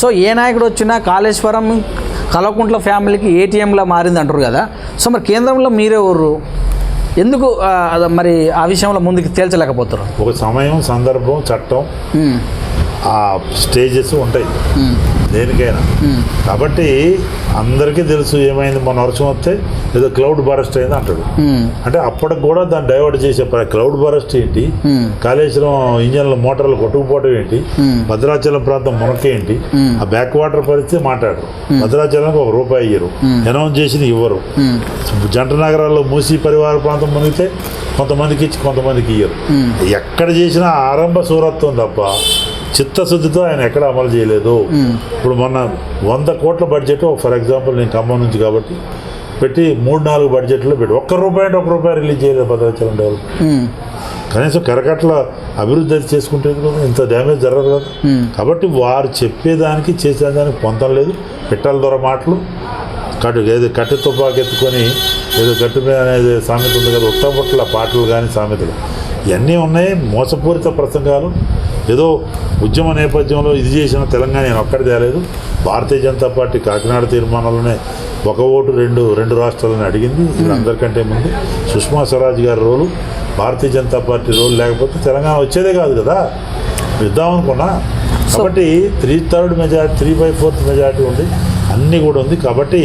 So ఏ నాయకుడు వచ్చినా కాళేశ్వరం కలకుంట్ల ఫ్యామిలీకి ఏటీఎంలా మారింది అంటారు కదా. సో మరి కేంద్రంలో మీరే ఊరు ఎందుకు మరి ఆ విషయంలో ముందుకు తేల్చలేకపోతారు ఒక సమయం సందర్భం చట్టం స్టేజెస్ ఉంటాయి. దేనికైనా. కాబట్టి అందరికీ తెలుసు ఏమైంది మొన్న వర్షం వస్తే ఏదో క్లౌడ్ బరస్ట్ అయింది అంటాడు. అంటే అప్పటికి కూడా దాన్ని డైవర్ట్ చేసే క్లౌడ్ బరస్ట్ ఏంటి? కాళేశ్వరం ఇంజన్ల మోటార్లు కొట్టుకుపోవడం ఏంటి. భద్రాచలం ప్రాంతం మునకేంటి. ఆ బ్యాక్ వాటర్ పరిస్థితి మాట్లాడరు. భద్రాచలంకి ఒక రూపాయి ఇయ్యరు. అనౌన్స్ చేసింది ఇవ్వరు. జంట నగరాల్లో మూసి పరివార ప్రాంతం మునిగితే కొంతమందికి ఇచ్చి కొంతమందికి ఇయ్యరు. ఎక్కడ చేసినా ఆరంభ సూరత్వం తప్ప చిత్తశుద్ధితో ఆయన ఎక్కడ అమలు చేయలేదు. ఇప్పుడు మొన్న వంద కోట్ల బడ్జెట్ ఫర్ ఎగ్జాంపుల్ నేను ఖమ్మం నుంచి కాబట్టి పెట్టి మూడు నాలుగు బడ్జెట్లో పెట్టి ఒక్క రూపాయి అంటే ఒక రూపాయి రిలీజ్ చేయలేదు భద్రాచలం డెవలప్. కనీసం కరకట్ల అభివృద్ధి అది చేసుకుంటే కదా ఇంత డ్యామేజ్ జరగదు కదా. కాబట్టి వారు చెప్పేదానికి చేసేదానికి పొంతం లేదు. పిట్టల దొర మాటలు కట్టు ఏదో కట్టె తుపాకు ఎత్తుకొని ఏదో గట్టు మీద అనేది సామెత ఉంది కదా ఉత్తపట్ల పాటలు కానీ సామెతలు. ఇవన్నీ ఉన్నాయి మోసపూరిత ప్రసంగాలు. ఏదో ఉద్యమ నేపథ్యంలో ఇది చేసిన తెలంగాణ నేను ఒక్కడి తేలేదు. భారతీయ జనతా పార్టీ కాకినాడ తీర్మానంలోనే ఒక ఓటు రెండు రెండు రాష్ట్రాలని అడిగింది. ఇది అందరికంటే ముందు. సుష్మా స్వరాజ్ గారి role Bharatiya Janata party role లేకపోతే తెలంగాణ వచ్చేదే కాదు కదా. ఇద్దాం అనుకున్నా. కాబట్టి three third majority three by fourth majority ఉంది. అన్నీ కూడా ఉంది. కాబట్టి